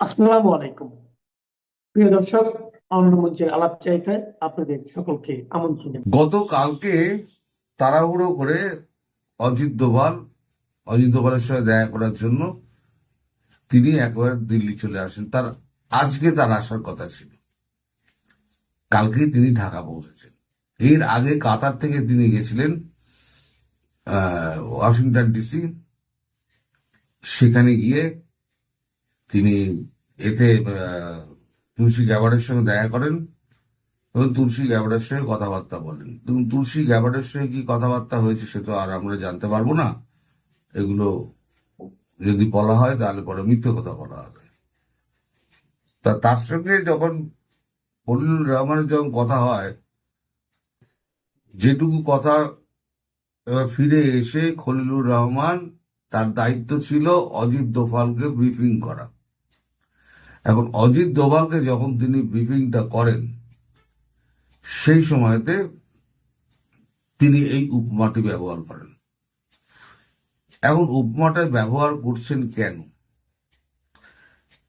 আসসালামু আলাইকুম। প্রিয় দর্শক অন্য মঞ্চের আলাপ চাইতে আপনাদের সকলকে আমন্ত্রণ গতকালকে তাড়াহুড়ো করে অজিত দোভাল, অজিত দোভালের সঙ্গে দেখা করার জন্য তিনি একবার দিল্লি চলে আসেন। তার, আজকে তার আসার কথা ছিল। কালকে তিনি ঢাকা পৌঁছেছেন। এর আগে কাতার থেকে তিনি গেছিলেন ওয়াশিংটন ডিসি। সেখানে গিয়ে তিনি এতে তুলসী গ্যাবার্ডের সঙ্গে দেখা করেন এবং তুলসী গ্যাবার্ডের সঙ্গে কথাবার্তা বলেন। এবং তুলসী গ্যাবার্ডের সঙ্গে কি কথাবার্তা হয়েছে সে তো আর আমরা জানতে পারব না। এগুলো যদি বলা হয় তাহলে পরে মিথ্যে কথা বলা হবে। তা তার সঙ্গে যখন খলিলুর রহমানের যখন কথা হয়, যেটুকু কথা ফিরে এসে খলিলুর রহমান তার দায়িত্ব ছিল অজিত দোফালকে ব্রিফিং করা। এখন অজিত দোভালকে যখন তিনি ব্রিফিংটা করেন, সেই সময়তে তিনি এই উপমাটি ব্যবহার করেন। এখন উপমাটা ব্যবহার করছেন কেন?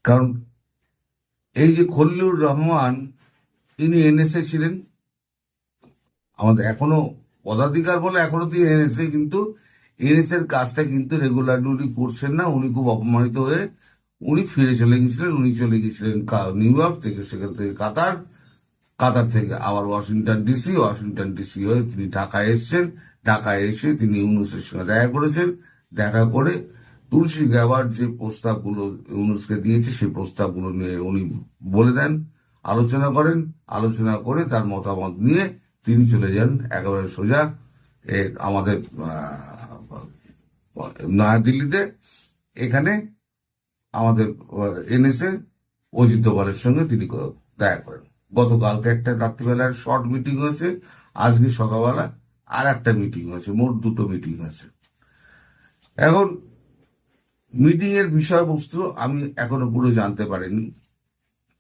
কারণ এই যে খল্লুর রহমান, ইনি এনএসএ ছিলেন, আমাদের এখনও পদাধিকার বলে এখনও তিনি এনএসএ, কিন্তু এনএসএ এর কাজটা কিন্তু রেগুলারলি করছেন না। উনি খুব অপমানিত হয়ে উনি ফিরে চলে গেছিলেন, উনি চলে গেছিলেন নিউ ইয়র্ক থেকে, সেখান থেকে কাতার। কাতার থেকে আবার ওয়াশিংটন ডিসি ওয়াশিংটন ডিসি হয়ে তিনি ঢাকায় এসেছেন। ঢাকায় এসে তিনি ইউনুসের সঙ্গে দেখা করেছেন। দেখা করে তুলসী গ্যাবার যে প্রস্তাবগুলো ইউনুসকে দিয়েছে, সেই প্রস্তাবগুলো নিয়ে উনি বলে দেন, আলোচনা করেন। আলোচনা করে তার মতামত নিয়ে তিনি চলে যান একেবারে সোজা আমাদের নয়াদিল্লিতে। এখানে আমাদের এনএসএ অজিত দোভালের সঙ্গে তিনি দেখা করেন। গতকালকে একটা রাত্রিবেলার শর্ট মিটিং হয়েছে, আজকে সকালবেলা আর একটা মিটিং হয়েছে, মোট দুটো মিটিং হয়েছে। এখন মিটিং এর বিষয়বস্তু আমি এখনও পুরো জানতে পারিনি,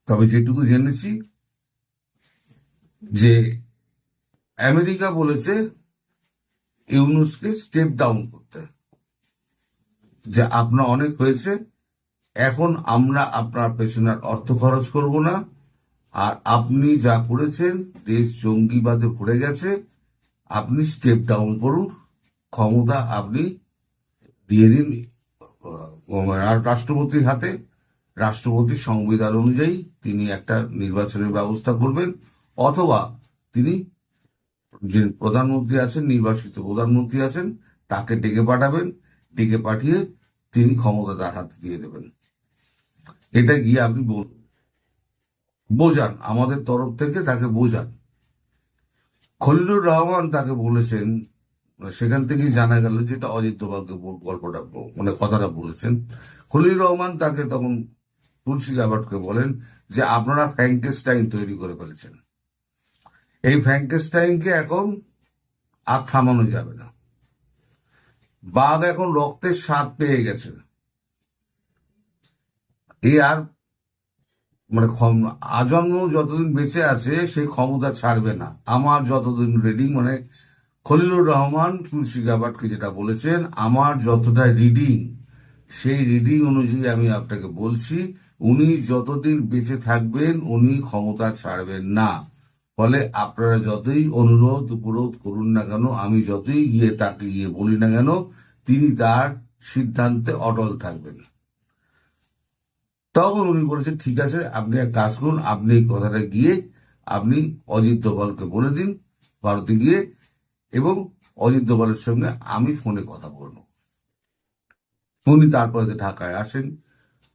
তবে যেটুকু জেনেছি যে আমেরিকা বলেছে ইউনুসকে স্টেপ ডাউন করতে। যে আপনার অনেক হয়েছে এখন আমরা আপনার পেছনে অর্থ খরচ করব না। আর আপনি যা করেছেন, দেশ জঙ্গিবাদে ভরে গেছে, আপনি স্টেপ ডাউন করুন। ক্ষমতা আপনি দিয়ে দিন রাষ্ট্রপতির হাতে। রাষ্ট্রপতি সংবিধান অনুযায়ী তিনি একটা নির্বাচনের ব্যবস্থা করবেন, অথবা তিনি যে প্রধানমন্ত্রী আছেন নির্বাচিত প্রধানমন্ত্রী আছেন, তাকে ডেকে পাঠাবেন। ডেকে পাঠিয়ে তিনি ক্ষমতা তার হাতে দিয়ে দেবেন। এটা গিয়ে আপনি বলুন বোঝান, আমাদের তরফ থেকে তাকে বোঝান। খলিলুর রহমান তাকে বলেছেন, সেখান থেকেই জানা গেল যেটা অজিত দোভালকে গল্পটা মানে কথাটা বলেছেন। খলিলুর রহমান তাকে তখন তুলসী গাবাটকে বলেন যে আপনারা ফ্র্যাঙ্কেস্টাইন তৈরি করে ফেলেছেন। এই ফ্র্যাঙ্কেস্টাইনকে এখন আর থামানো যাবে না। বাঘ এখন রক্তের স্বাদ পেয়ে গেছে। এই আর মানে আজন্ম যতদিন বেঁচে আছে, সেই ক্ষমতা ছাড়বে না। আমার যতদিন রিডিং মানে খলিলুর রহমান তুলসী গাবাটকে যেটা বলেছেন, আমার যতটা রিডিং সেই রিডিং অনুযায়ী আমি আপনাকে বলছি, উনি যতদিন বেঁচে থাকবেন, উনি ক্ষমতা ছাড়বেন না। ফলে আপনারা যতই অনুরোধ, উপরোধ করুন না কেন, আমি যতই গিয়ে তাকে গিয়ে বলি না কেন, তিনি তার সিদ্ধান্তে অটল থাকবেন। তখন উনি বলেছেন, ঠিক আছে, আপনি এক কাজ করুন, আপনি এই কথাটা গিয়ে আপনি অজিত দোভালকে বলে দিন ভারতে গিয়ে এবং অজিত দোভালের সঙ্গে আমি ফোনে কথা বলব উনি তারপরে ঢাকায় আসেন।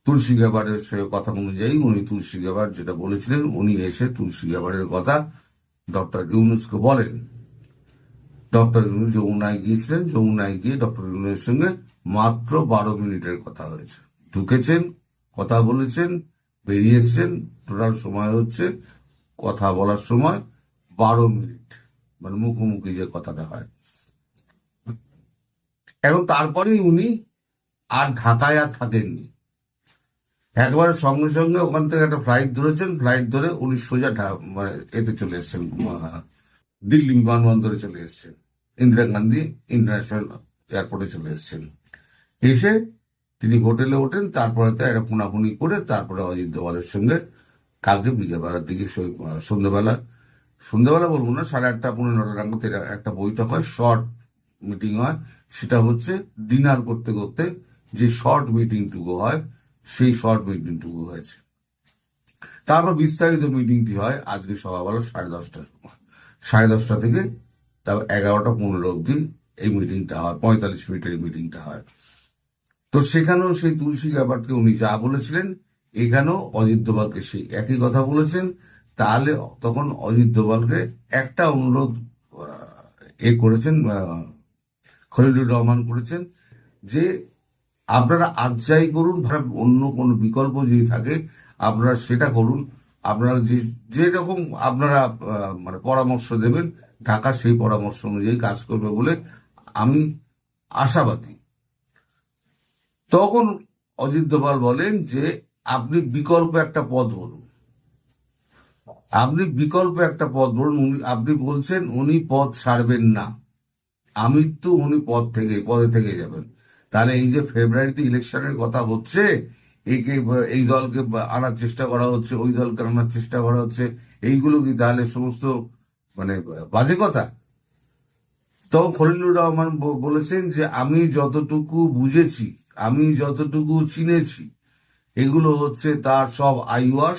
তুলসী গ্যাবারের সঙ্গে কথা অনুযায়ী উনি তুলসী গ্যাবার যেটা বলেছিলেন, উনি এসে তুলসী গ্যাবারের কথা ডক্টর ইউনুসকে বলেন। ডক্টর ইউনুস যমুনায় গিয়েছিলেন, যমুনায় গিয়ে ডক্টর ইউনুসের সঙ্গে মাত্র বারো মিনিটের কথা হয়েছে। ঢুকেছেন কথা বলেছেন, বেরিয়ে এসছেন, টোটাল সময় হচ্ছে কথা বলার সময় বারো মিনিট। মানে মুখোমুখি যে কথাটা হয়। এখন তারপরেই উনি আর ঢাকায় আর থাকেননি। একবারে সঙ্গে সঙ্গে ওখান থেকে একটা ফ্লাইট ধরেছেন ফ্লাইট ধরে উনি সোজা মানে এতে চলে এসছেন দিল্লি বিমানবন্দরে চলে এসছেন। ইন্দিরা গান্ধী ইন্টারন্যাশনাল এয়ারপোর্টে চলে এসছেন। এসে তিনি হোটেলে ওঠেন, তারপরে তো একটা পুনাপুনি করে তারপরে অজিত দোভালের সঙ্গে কালকে বিকেলবেলার দিকে সন্ধ্যেবেলা সন্ধ্যেবেলা বলব না, সাড়ে আটটা পনেরো নটা নাগাদ একটা বৈঠক হয়, শর্ট মিটিং হয়, সেটা হচ্ছে ডিনার করতে করতে যে শর্ট মিটিংটুকু হয়, সেই শর্ট মিটিংটুকু হয়েছে। তারপর বিস্তারিত মিটিংটি হয় আজকে সকালবেলা সাড়ে দশটার সময়। সাড়ে দশটা থেকে তারপর এগারোটা, পনেরো অবধি এই মিটিংটা হয়, পঁয়তাল্লিশ মিনিটের মিটিংটা হয়। তো সেখানেও সেই তুলসী ব্যাপারকে উনি যা বলেছিলেন, এখানেও অজিত দোভালকে সেই একই কথা বলেছেন। তাহলে তখন অজিত দোভালকে একটা অনুরোধ এ করেছেন খলিলুর রহমান করেছেন যে আপনারা আজ যাই করুন অন্য কোনো বিকল্প যদি থাকে, আপনারা সেটা করুন। আপনারা যে যেরকম আপনারা মানে পরামর্শ দেবেন, ঢাকা সেই পরামর্শ অনুযায়ী কাজ করবে বলে আমি আশাবাদী। তখন অজিত দোভাল বলেন যে, আপনি বিকল্প একটা পদ বলুন। আপনি বিকল্প একটা পদ বলুন। উনি, আপনি বলছেন, উনি পদ ছাড়বেন না। আমি তো উনি পদ থেকে পদে থেকে যাবেন। তাহলে এই যে ফেব্রুয়ারিতে ইলেকশনের কথা হচ্ছে, একে, এই দলকে আনার চেষ্টা করা হচ্ছে, ওই দলকে আনার চেষ্টা করা হচ্ছে, এইগুলো কি তাহলে সমস্ত মানে বাজে কথা? তখন খলিলুর রহমান বলেছেন যে, আমি যতটুকু বুঝেছি আমি যতটুকু চিনেছি, এগুলো হচ্ছে তার সব আইওয়াস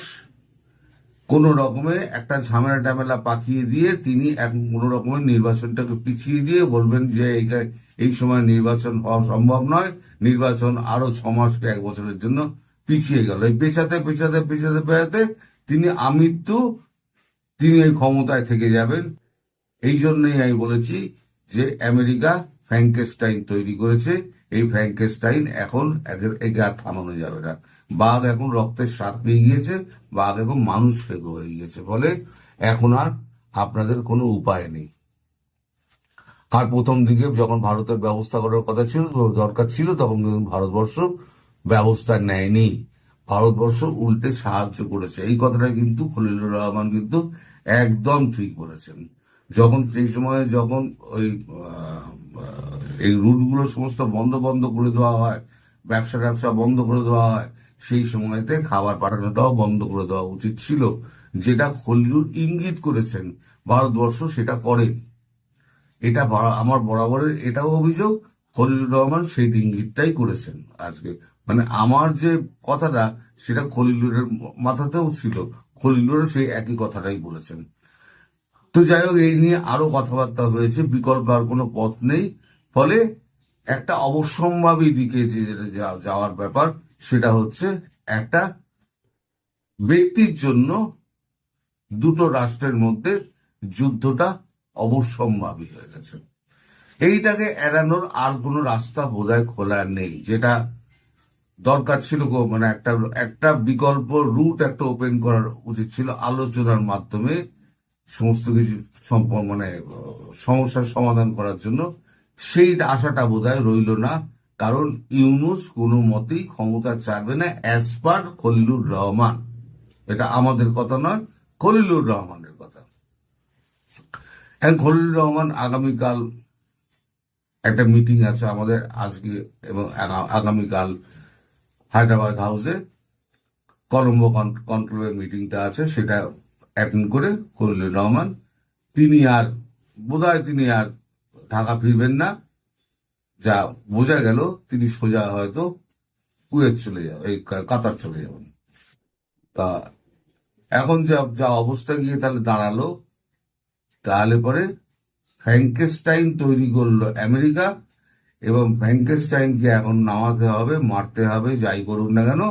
কোন রকমে একটা ঝামেলা টামেলা পাকিয়ে দিয়ে তিনি এখন কোন রকমের নির্বাচনটাকে পিছিয়ে দিয়ে বলবেন যে এই- সময় নির্বাচন হওয়া সম্ভব নয়, নির্বাচন আরও ছ মাসকে এক বছরের জন্য পিছিয়ে গেল। এই পেছাতে পেছাতে পেছাতে পেছাতে তিনি আমৃত্যু, তিনি এই ক্ষমতায় থেকে যাবেন। এই জন্যই আমি বলেছি যে আমেরিকা ফ্যাঙ্কেস্টাইন তৈরি করেছে। এই ফ্র্যাঙ্কেস্টাইন এখন একে- আর থামানো যাবে না। বাঘ এখন রক্তের স্বাদ পেয়ে গিয়েছে, বাঘ এখন মানুষ ফেঁকো হয়ে গিয়েছে। ফলে এখন আর আপনাদের কোনো উপায় নেই। আর প্রথম দিকে যখন ভারতের ব্যবস্থা করার কথা ছিল, দরকার ছিল, তখন কিন্তু ভারতবর্ষ ব্যবস্থা নেয়নি। ভারতবর্ষ উল্টে সাহায্য করেছে। এই কথাটা কিন্তু খলিলুর রহমান কিন্তু একদম ঠিক বলেছেন। যখন সেই সময়ে যখন ওই এই রুটগুলো সমস্ত বন্ধ বন্ধ করে দেওয়া হয়, ব্যবসা ব্যবসা বন্ধ করে দেওয়া হয়, সেই সময়তে খাবার পাঠানোটাও বন্ধ করে দেওয়া উচিত ছিল। যেটা খলিলুর ইঙ্গিত করেছেন, ভারতবর্ষ সেটা করেনি এটা আমার বরাবরের এটাও অভিযোগ, খলিলুর রহমান সেই ইঙ্গিতটাই করেছেন আজকে। মানে আমার যে কথাটা, সেটা খলিলুরের মাথাতেও ছিল খলিলুর সেই একই কথাটাই বলেছেন। তো যাই হোক, এই নিয়ে আরও কথাবার্তা হয়েছে, বিকল্প আর কোনো পথ নেই। ফলে একটা অবশ্যম্ভাবী দিকে যেটা যাওয়ার ব্যাপার, সেটা হচ্ছে একটা ব্যক্তির জন্য দুটো রাষ্ট্রের মধ্যে যুদ্ধটা অবশ্যম্ভাবী হয়ে গেছে। এইটাকে এড়ানোর আর কোনো রাস্তা বোধহয় খোলা নেই, যেটা দরকার ছিল মানে একটা একটা বিকল্প রুট একটা ওপেন করার উচিত ছিল আলোচনার মাধ্যমে। সমস্ত কিছু সম্প- মানে সমস্যার সমাধান করার জন্য সেই আশাটা বোধহয় রইল না। কারণ ইউনুস কোনো মতেই ক্ষমতা চাইবে না অ্যাজ পার খলিলুর রহমান। এটা আমাদের কথা নয়, খলিলুর রহমানের কথা। খলিলুর রহমান আগামীকাল একটা মিটিং আছে আমাদের আজকে এবং আগা- আগামীকাল হায়দ্রাবাদ হাউসে। কলম্বো কন- কন্ট্রোলের মিটিংটা আছে, সেটা অ্যাটেন্ড করে খলিলুর রহমান। তিনি আর, বোধহয় তিনি আর ঢাকা ফিরবেন না। যা বোঝা গেল, তিনি সোজা হয়তো কুয়েত চলে যাবে এই কাতার চলে যাবেন। তা এখন যা যা অবস্থা গিয়ে তাহলে দাঁড়াল, তাহলে পরে ফ্র্যাঙ্কেস্টাইন তৈরি করল আমেরিকা এবং ফ্র্যাঙ্কেস্টাইনকে এখন নামাতে হবে, মারতে হবে, যাই করুন না কেন,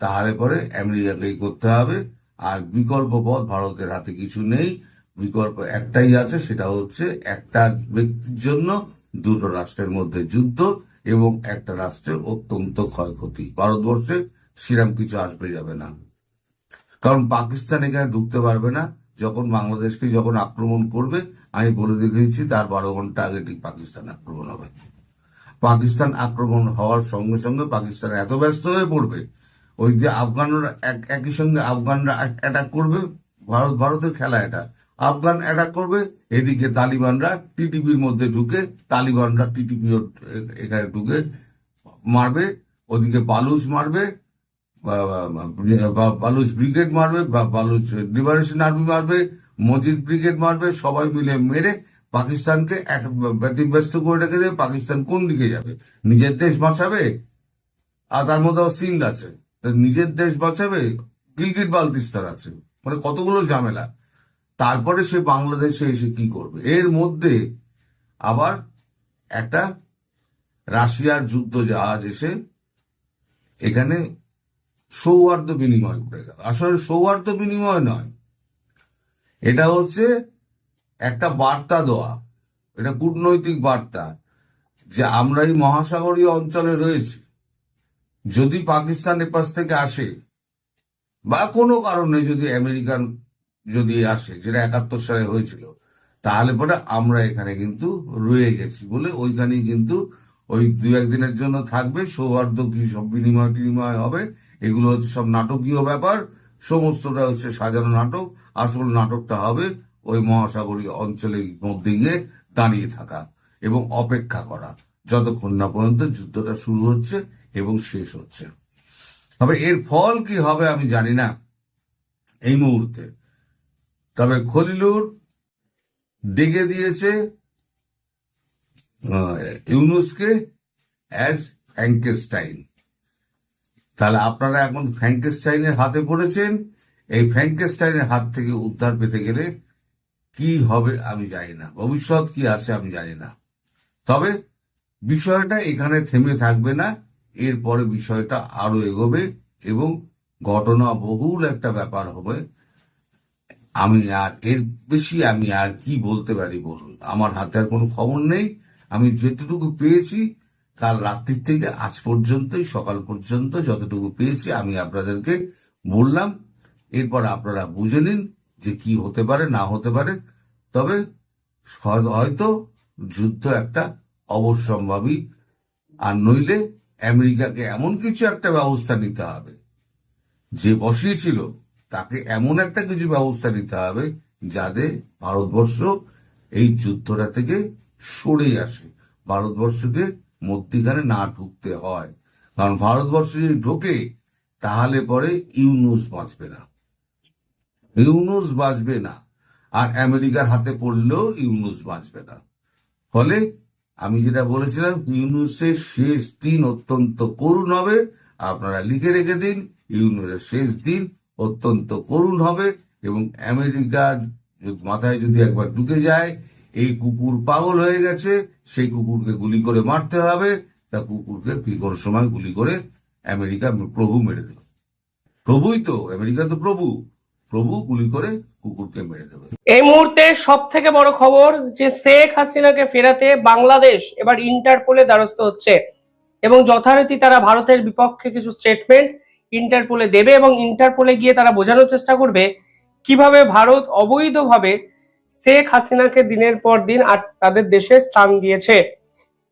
তাহলে পরে আমেরিকাকেই করতে হবে। আর বিকল্প পথ ভারতের হাতে কিছু নেই। বিকল্প একটাই আছে, সেটা হচ্ছে একটা ব্যক্তির জন্য দুটো রাষ্ট্রের মধ্যে যুদ্ধ এবং একটা রাষ্ট্রের অত্যন্ত ক্ষয়ক্ষতি। ভারতবর্ষে সেরকম কিছু আসবে যাবে না। কারণ পাকিস্তান এখানে ঢুকতে পারবে না। যখন বাংলাদেশকে যখন আক্রমণ করবে, আমি বলে দেখেছি তার বারো ঘণ্টা আগে ঠিক পাকিস্তান আক্রমণ হবে। পাকিস্তান আক্রমণ হওয়ার সঙ্গে সঙ্গে পাকিস্তান এত ব্যস্ত হয়ে পড়বে ওই যে আফগানরা এক- একই সঙ্গে আফগানরা অ্যাটাক করবে। ভারত, ভারতের খেলা এটা। আফগান অ্যাটাক করবে, এদিকে তালিবানরা টিটিপির মধ্যে ঢুকে, তালিবানরা টিটিপি এখানে ঢুকে মারবে, ওদিকে বালুচ মারবে, বা- বালুচ ব্রিগেড মারবে, বা, বালুচ লিবারেশন আর্মি মারবে, মজিদ ব্রিগেড মারবে, সবাই মিলে মেরে পাকিস্তানকে এক, ব্যতিব্যস্ত করে রেখে দেবে, পাকিস্তান কোন দিকে যাবে? নিজের দেশ বাঁচাবে? আর তার মধ্যে সিন্ধ আছে। নিজের দেশ বাঁচাবে গিলগিট বালতিস্তান আছে। মানে কতগুলো ঝামেলা। তারপরে সে বাংলাদেশে এসে কি করবে? এর মধ্যে আবার একটা রাশিয়ার যুদ্ধ জাহাজ এসে এখানে সৌহার্দ্য বিনিময় করে গেল। আসলে সৌহার্দ্য বিনিময় নয়। এটা হচ্ছে একটা বার্তা দেওয়া। এটা কূটনৈতিক বার্তা যে আমরা এই মহাসাগরীয় অঞ্চলে রয়েছি। যদি পাকিস্তান এপাশ থেকে আসে, বা কোনো কারণে যদি আমেরিকান যদি আসে, যেটা একাত্তর সালে হয়েছিল, তাহলে পরে আমরা এখানে কিন্তু রয়ে গেছি বলে ওইখানেই কিন্তু ওই দু একদিনের জন্য থাকবে সৌহার্দ্য কি সব বিনিময় টিনিময় হবে, এগুলো হচ্ছে সব নাটকীয় ব্যাপার, সমস্তটা হচ্ছে সাজানো নাটক, আসল নাটকটা হবে ওই মহাসাগরীয় অঞ্চলের মধ্যে গিয়ে দাঁড়িয়ে থাকা এবং অপেক্ষা করা, যতক্ষণ না পর্যন্ত যুদ্ধটা শুরু হচ্ছে এবং শেষ হচ্ছে। তবে এর ফল কি হবে আমি জানি না এই মুহূর্তে। তবে খলিলুর দেখে দিয়েছে ইউনুসকে অ্যাজ ফ্যাঙ্কেস্টাইন তাহলে আপনারা এখন ফ্যাঙ্কেস্টাইনের হাতে পড়েছেন। এই ফ্যাঙ্কেস্টাইনের হাত থেকে উদ্ধার পেতে গেলে কি হবে আমি জানি না। ভবিষ্যৎ কি আছে আমি জানি না। তবে বিষয়টা এখানে থেমে থাকবে না। এরপরে বিষয়টা আরও এগোবে এবং ঘটনা বহুল একটা ব্যাপার হবে। আমি আর এর বেশি আমি আর কি বলতে পারি বলুন? আমার হাতে আর কোনো খবর নেই। আমি যেটুকু পেয়েছি, কাল রাত্রির থেকে আজ পর্যন্তই, সকাল পর্যন্ত যতটুকু পেয়েছি আমি আপনাদেরকে বললাম। এরপর আপনারা বুঝে নিন যে কি হতে পারে, না হতে পারে। তবে হয়তো যুদ্ধ একটা অবশ্যম্ভাবী। আর নইলে আমেরিকাকে এমন কিছু একটা ব্যবস্থা নিতে হবে। যে বসিয়েছিল, তাকে এমন একটা কিছু ব্যবস্থা নিতে হবে যাতে ভারতবর্ষ এই যুদ্ধটা থেকে সরে আসে, ভারতবর্ষকে মধ্যিখানে না ঢুকতে হয়। কারণ ভারতবর্ষ যদি ঢোকে, তাহলে পরে ইউনুস বাঁচবে না। ইউনুস বাঁচবে না। আর আমেরিকার হাতে পড়লেও ইউনুস বাঁচবে না। ফলে আমি যেটা বলেছিলাম, ইউনুসের শেষ দিন অত্যন্ত করুণ হবে। আপনারা লিখে রেখে দিন, ইউনুসের শেষ দিন অত্যন্ত করুণ হবে এবং আমেরিকার মাথায় যদি একবার ঢুকে যায়, এই কুকুর পাগল হয়ে গেছে, সেই কুকুরকে গুলি করে মারতে হবে। তা কুকুরকে কি কোনো সময় গুলি করে আমেরিকা প্রভু মেরে দেবে প্রভুই তো, আমেরিকা তো প্রভু। প্রভু গুলি করে কুকুরকে মেরে দেবে। এই মুহূর্তে সব থেকে বড় খবর যে শেখ হাসিনাকে ফেরাতে বাংলাদেশ এবার ইন্টারপোলে দ্বারস্থ হচ্ছে এবং যথারীতি তারা ভারতের বিপক্ষে কিছু স্টেটমেন্ট ইন্টারপোলে দেবে এবং ইন্টারপোলে গিয়ে তারা বোঝানোর চেষ্টা করবে কীভাবে ভারত অবৈধভাবে শেখ হাসিনাকে দিনের পর দিন আর তাদের দেশে স্থান দিয়েছে।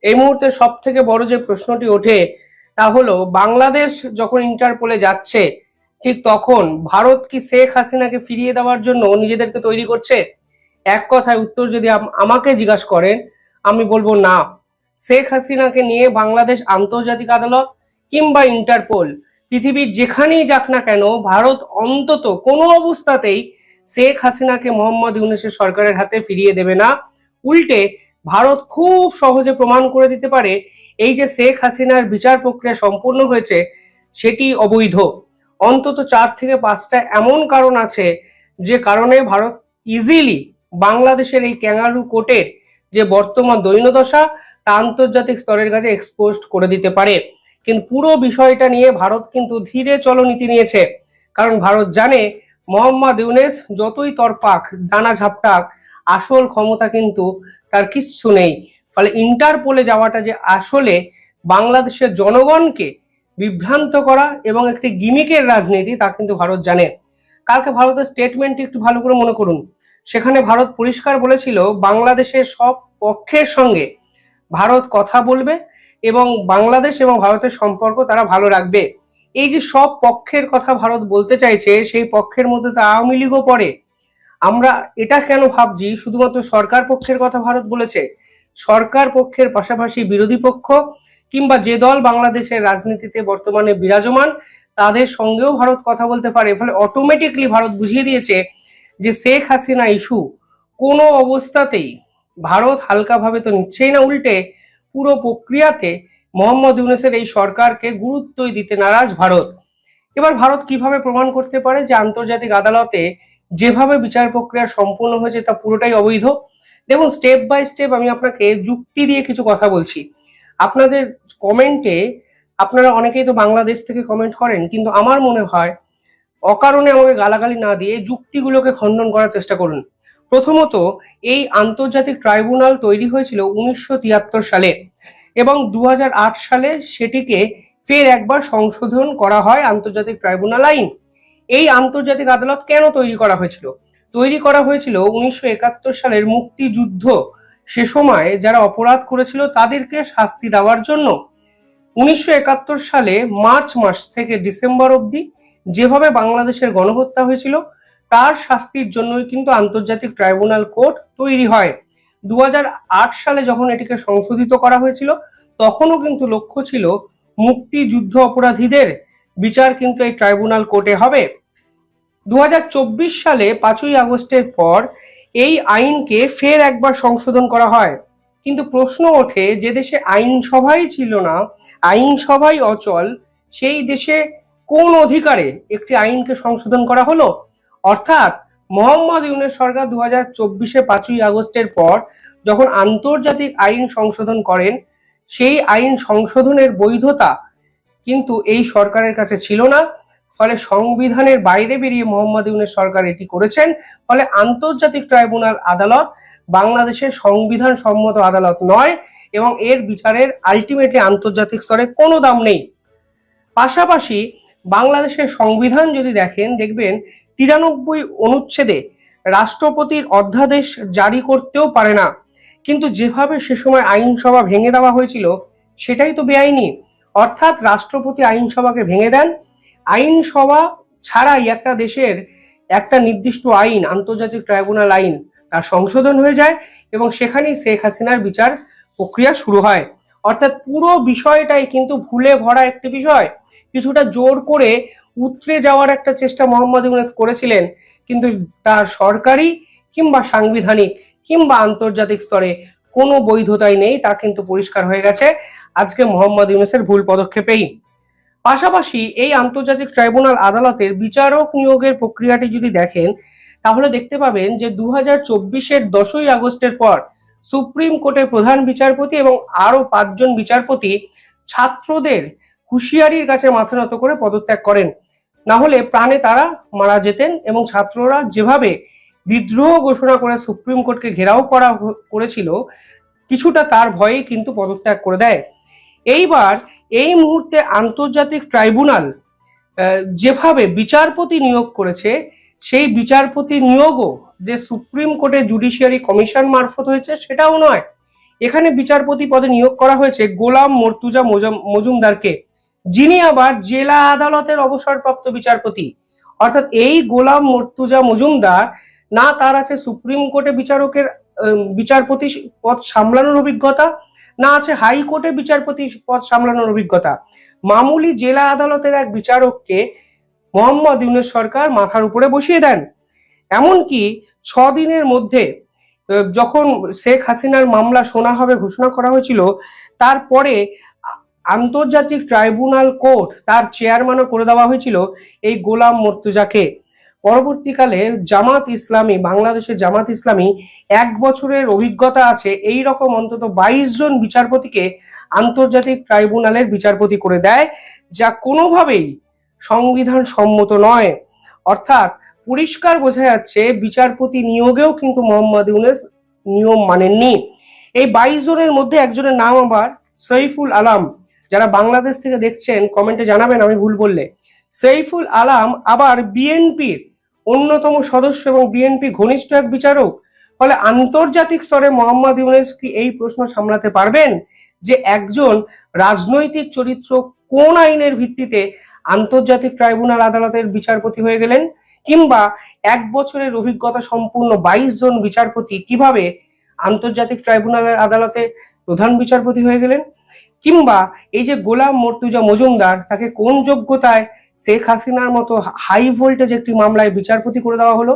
এই মুহূর্তে সব থেকে বড় যে প্রশ্নটি ওঠে তা হলো, বাংলাদেশ যখন ইন্টারপোলে যাচ্ছে ঠিক তখন ভারত কি শেখ হাসিনাকে ফিরিয়ে দেওয়ার জন্য নিজেদেরকে তৈরি করছে? এক কথায় উত্তর যদি আমাকে জিজ্ঞাসা করেন, আমি বলব না। শেখ হাসিনাকে নিয়ে বাংলাদেশ আন্তর্জাতিক আদালত কিংবা ইন্টারপোল, পৃথিবীর যেখানেই যাক না কেন, ভারত অন্তত কোনো অবস্থাতেই শেখ হাসিনাকে মোহাম্মদ ইউনুসের সরকারের হাতে ফিরিয়ে দেবে না। উল্টে ভারত খুব সহজে প্রমাণ করে দিতে পারে, এই যে শেখ হাসিনার বিচার প্রক্রিয়া সম্পূর্ণ হয়েছে, সেটি অবৈধ। অন্তত চার থেকে পাঁচটা এমন কারণ আছে যে কারণে ভারত ইজিলি বাংলাদেশের এই ক্যাঙ্গারু কোর্টের যে বর্তমান দৈন্যদশা, তা আন্তর্জাতিক স্তরের কাছে এক্সপোজ করে দিতে পারে। কিন্তু পুরো বিষয়টা নিয়ে ভারত কিন্তু ধীরে চলনীতি নিয়েছে। কারণ ভারত জানে মোহাম্মদ ইউনেস যতই তরপাক, ডানা ঝাপটাক আসল ক্ষমতা কিন্তু তার কিচ্ছু নেই। ফলে ইন্টারপোলে যাওয়াটা যে আসলে বাংলাদেশের জনগণকে বিভ্রান্ত করা এবং একটি গিমিকের রাজনীতি, তা কিন্তু ভারত জানে। কালকে ভারতের স্টেটমেন্টটি একটু ভালো করে মনে করুন। সেখানে ভারত পরিষ্কার বলেছিল, বাংলাদেশের সব পক্ষের সঙ্গে ভারত কথা বলবে এবং বাংলাদেশ এবং ভারতের সম্পর্ক তারা ভালো রাখবে। এই যে সব পক্ষের কথা ভারত বলতে চাইছে, সেই পক্ষের মধ্যে তো আওয়ামী লীগও পড়ে। আমরা এটা কেন ভাবছি? শুধুমাত্র সরকার পক্ষের কথা ভারত বলেছে। সরকার পক্ষের পাশাপাশি বিরোধী পক্ষ কিংবা যে দল বাংলাদেশের রাজনীতিতে বর্তমানে বিরাজমান, তাদের সঙ্গেও ভারত কথা বলতে পারে। ফলে অটোমেটিকলি ভারত বুঝিয়ে দিয়েছে যে শেখ হাসিনা ইস্যু কোনো অবস্থাতেই ভারত হালকাভাবে তো নিচ্ছেই না, উল্টে পুরো প্রক্রিয়াতে মোহাম্মদ ইউনুসের এই সরকারকে গুরুত্বই দিতে নারাজ ভারত। এবার ভারত কীভাবে প্রমাণ করতে পারে যে আন্তর্জাতিক আদালতে যেভাবে বিচার প্রক্রিয়া সম্পূর্ণ হয়েছে তা পুরোটাই অবৈধ? দেখুন স্টেপ বাই স্টেপ আমি আপনাকে যুক্তি দিয়ে কিছু কথা বলছি। আপনাদের কমেন্টে আপনারা অনেকেই তো বাংলাদেশ থেকে কমেন্ট করেন, কিন্তু আমার মনে হয় অকারণে আমাকে গালাগালি না দিয়ে যুক্তিগুলোকে খণ্ডন করার চেষ্টা করুন। প্রথমত, এই আন্তর্জাতিক ট্রাইব্যুনাল তৈরি হয়েছিল উনিশশো তিয়াত্তর সালে এবং দু হাজার আট সালে সেটিকে ফের একবার সংশোধন করা হয় আন্তর্জাতিক ট্রাইব্যুনাল আইন। এই আন্তর্জাতিক আদালত কেন তৈরি করা হয়েছিল? তৈরি করা হয়েছিল উনিশশো একাত্তর সালের মুক্তিযুদ্ধ সে সময় যারা অপরাধ করেছিল তাদেরকে শাস্তি দেওয়ার জন্য। উনিশশো একাত্তর সালে মার্চ মাস থেকে ডিসেম্বর অবধি যেভাবে বাংলাদেশের গণহত্যা হয়েছিল, তার শাস্তির জন্যই কিন্তু আন্তর্জাতিক ট্রাইব্যুনাল কোর্ট তৈরি হয়। দু হাজার আট সালে যখন এটিকে সংশোধিত করা হয়েছিল, তখনও কিন্তু লক্ষ্য ছিল মুক্তিযুদ্ধ অপরাধীদের বিচার কিন্তু এই ট্রাইব্যুনাল কোর্টে হবে। দু হাজার চব্বিশ সালে পাঁচই আগস্টের পর এই আইনকে ফের একবার সংশোধন করা হয়। কিন্তু প্রশ্ন ওঠে, যে দেশে আইনসভাই ছিল না, আইনসভাই অচল, সেই দেশে কোন অধিকারে একটি আইনকে সংশোধন করা হলো? অর্থাৎ মোহাম্মদ ইউনের সরকার দু হাজার চব্বিশে পাঁচই আগস্টের পর যখন আন্তর্জাতিক আইন সংশোধন করেন, সেই আইন সংশোধনের বৈধতা কিন্তু এই সরকারের কাছে ছিল না। ফলে সংবিধানের বাইরে বেরিয়ে মোহাম্মদ ইউনের সরকার এটি করেছেন। ফলে আন্তর্জাতিক ট্রাইব্যুনাল আদালত বাংলাদেশের সংবিধান সম্মত আদালত নয় এবং এর বিচারের আলটিমেটলি আন্তর্জাতিক স্তরে কোনো দাম নেই। পাশাপাশি বাংলাদেশের সংবিধান যদি দেখেন, দেখবেন তিরানব্বই অনুচ্ছেদে রাষ্ট্রপতির অধ্যাদেশ জারি করতেও পারে না। কিন্তু যেভাবে সে সময় আইনসভা ভেঙে দেওয়া হয়েছিল, সেটাই তো বেআইনি। অর্থাৎ রাষ্ট্রপতি আইনসভাকে ভেঙে দেন। আইনসভা ছাড়াই একটা দেশের একটা নির্দিষ্ট আইন, আন্তর্জাতিক ট্রাইব্যুনাল আইন তার সংশোধন হয়ে যায় এবং সেখানেই শেখ হাসিনার বিচার প্রক্রিয়া শুরু হয়। অর্থাৎ পুরো বিষয়টাই কিন্তু ভুলে ভরা একটি বিষয়। কিছুটা জোর করে উতরে যাওয়ার একটা চেষ্টা মোহাম্মদ ইউনুস করেছিলেন, কিন্তু তার সরকারি কিংবা সাংবিধানিক কিংবা আন্তর্জাতিক স্তরে কোনো বৈধতাই নেই, তা কিন্তু পরিষ্কার হয়ে গেছে। আজকে মোহাম্মদ ইউনুসের ভুল পদক্ষেপেই। পাশাপাশি এই আন্তর্জাতিক ট্রাইব্যুনাল আদালতের বিচারক নিয়োগের প্রক্রিয়াটি যদি দেখেন তাহলে দেখতে পাবেন যে দু হাজার চব্বিশের দশই আগস্টের পর সুপ্রিম কোর্টের প্রধান বিচারপতি এবং আরও পাঁচজন বিচারপতি ছাত্রদের হুঁশিয়ারির কাছে মাথা নত করে পদত্যাগ করেন। না হলে প্রাণে তারা মারা যেতেন এবং ছাত্ররা যেভাবে বিদ্রোহ ঘোষণা করে সুপ্রিম কোর্টকে ঘেরাও করা করেছিল, কিছুটা তার ভয়েই কিন্তু পদত্যাগ করে দেয়। এইবার এই মুহূর্তে আন্তর্জাতিক ট্রাইব্যুনাল যেভাবে বিচারপতি নিয়োগ করেছে সেই বিচারপতি নিয়োগও যে সুপ্রিম কোর্টে জুডিশিয়ারি কমিশন মারফত হয়েছে সেটাও নয়। এখানে বিচারপতি পদে নিয়োগ করা হয়েছে গোলাম মর্তুজা মজুমদারকে। যিনি আবার জেলা আদালতের অবসরপ্রাপ্ত বিচারপতি। অর্থাৎ এই গোলাম মর্তুজা মজুমদার না তার আছে সুপ্রিম কোর্টে বিচারকের বিচারপতি পদ সামলানোর অভিজ্ঞতা, না আছে হাইকোর্টে বিচারপতি পদ সামলানোর অভিজ্ঞতা। মামুলি জেলা আদালতের এক বিচারককে মোহাম্মদ ইউনুস সরকার মাথার উপরে বসিয়ে দেন। এমনকি ছ দিনের মধ্যে যখন শেখ হাসিনার মামলা শোনা হবে ঘোষণা করা হয়েছিল, তারপরে আন্তর্জাতিক ট্রাইব্যুনাল কোর্ট তার চেয়ারম্যানও করে দেওয়া হয়েছিল এই গোলাম মর্তুজাকে। পরবর্তীকালে জামাত ইসলামী, বাংলাদেশের জামাত ইসলামী এক বছরের অভিজ্ঞতা আছে এই রকম অন্তত বাইশ জন বিচারপতিকে আন্তর্জাতিক ট্রাইব্যুনালের বিচারপতি করে দেয়, যা কোনোভাবেই সংবিধান সম্মত নয়। অর্থাৎ পরিষ্কার বোঝা যাচ্ছে বিচারপতি নিয়োগেও কিন্তু মোহাম্মদ ইউনুস নিয়ম মানেননি। এই বাইশ জনের মধ্যে একজনের নাম আবার সৈফুল আলাম। যারা বাংলাদেশ থেকে দেখছেন, কমেন্টে জানাবেন, আমি ভুল বললে। সৈফুল আলাম আবার বিএনপির অন্যতম সদস্য এবং বিএনপি ঘনিষ্ঠ এক বিচারক। ফলে আন্তর্জাতিক স্তরে মোহাম্মদ ইউনেস কি এই প্রশ্ন সামলাতে পারবেন? যে একজন রাজনৈতিক চরিত্র কোন আইনের ভিত্তিতে আন্তর্জাতিক ট্রাইব্যুনাল আদালতের বিচারপতি হয়ে গেলেন কিংবা এক বছরের অভিজ্ঞতা সম্পূর্ণ বাইশ জন বিচারপতি কীভাবে আন্তর্জাতিক ট্রাইব্যুনালের আদালতে প্রধান বিচারপতি হয়ে গেলেন? কিংবা এই যে গোলাম মর্তুজা মজুমদার, তাকে কোন যোগ্যতায় শেখ হাসিনার মতো হাই ভোল্টেজ একটি মামলায় বিচারপতি করে দেওয়া হলো?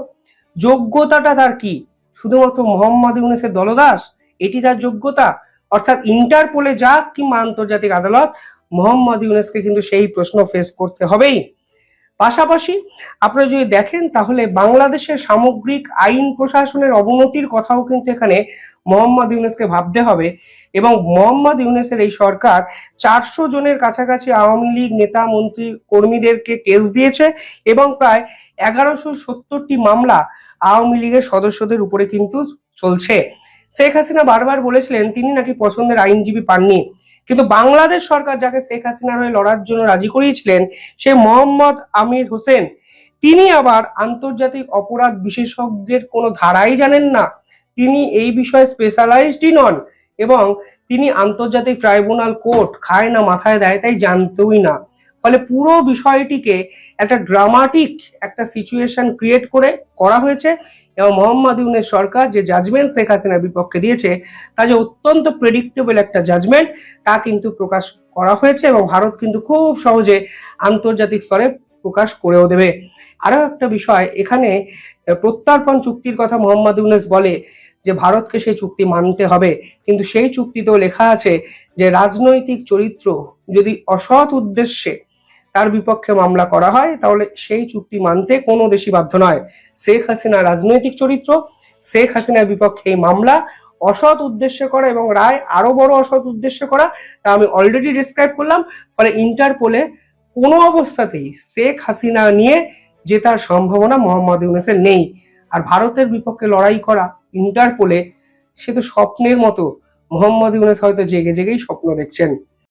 যোগ্যতাটা তার কি? শুধুমাত্র মোহাম্মদ ইউনুসের দলদাস? এটি তার যোগ্যতা? অর্থাৎ ইন্টারপোলে যাক কিংবা আন্তর্জাতিক আদালত মোহাম্মদ ইউনেসকে কিন্তু সেই প্রশ্ন ফেস করতে হবেই। পাশাপাশি আপনারা যদি দেখেন, তাহলে বাংলাদেশের সামগ্রিক আইন প্রশাসনের অবনতির কথাও কিন্তু এখানে মোহাম্মদ ইউনেসকে ভাবতে হবে এবং মোহাম্মদ ইউনেসের এই সরকার চারশো জনের কাছাকাছি আওয়ামী লীগ নেতা, মন্ত্রী, কর্মীদেরকে কেস দিয়েছে এবং প্রায় এগারোশো সত্তরটি মামলা আওয়ামী লীগের সদস্যদের উপরে কিন্তু চলছে। শেখ হাসিনা বারবার বলেছিলেন, তিনি নাকি পছন্দের আইনজীবী পাননি। কিন্তু বাংলাদেশ সরকার যাকে শেখ হাসিনার হয়ে লড়ার জন্য রাজি করিয়েছিলেন, সে মোহাম্মদ আমির হোসেন। তিনি আবার আন্তর্জাতিক অপরাধ বিশেষজ্ঞের কোনো ধারাই জানেন না। তিনি এই বিষয়ে স্পেশালাইজডই নন এবং তিনি আন্তর্জাতিক ট্রাইব্যুনাল কোর্ট খায় না মাথায় দেয় তাই জানতেই না। ফলে পুরো বিষয়টিকে একটা ড্রামাটিক একটা সিচুয়েশন ক্রিয়েট করে করা হয়েছে এবং মোহাম্মদ ইউনের সরকার যে জাজমেন্ট শেখ হাসিনার বিপক্ষে দিয়েছে, তা যে অত্যন্ত প্রেডিক্টেবল একটা জাজমেন্ট তা কিন্তু প্রকাশ করা হয়েছে এবং ভারত কিন্তু খুব সহজে আন্তর্জাতিক স্তরে প্রকাশ করেও দেবে। আরও একটা বিষয়, এখানে প্রত্যার্পণ চুক্তির কথা মোহাম্মদ ইউনেস বলে যে ভারতকে সেই চুক্তি মানতে হবে। কিন্তু সেই চুক্তিতেও লেখা আছে যে রাজনৈতিক চরিত্র যদি অসৎ উদ্দেশ্যে তার বিপক্ষে মামলা করা হয়, তাহলে সেই চুক্তি মানতে কোনো দেশই বাধ্য নয়। শেখ হাসিনা রাজনৈতিক চরিত্র, শেখ হাসিনার বিপক্ষে এই মামলা অসৎ উদ্দেশ্যে করা এবং রায় আরও বড় অসৎ উদ্দেশ্যে করা, তা আমি অলরেডি ডিসক্রাইব করলাম। ফলে ইন্টারপোলে কোনো অবস্থাতেই শেখ হাসিনা নিয়ে জেতার সম্ভাবনা মোহাম্মদ ইউনেসের নেই। আর ভারতের বিপক্ষে লড়াই করা ইন্টারপোলে, সে তো স্বপ্নের মতো। মোহাম্মদ ইউনেস হয়তো জেগে জেগেই স্বপ্ন দেখছেন।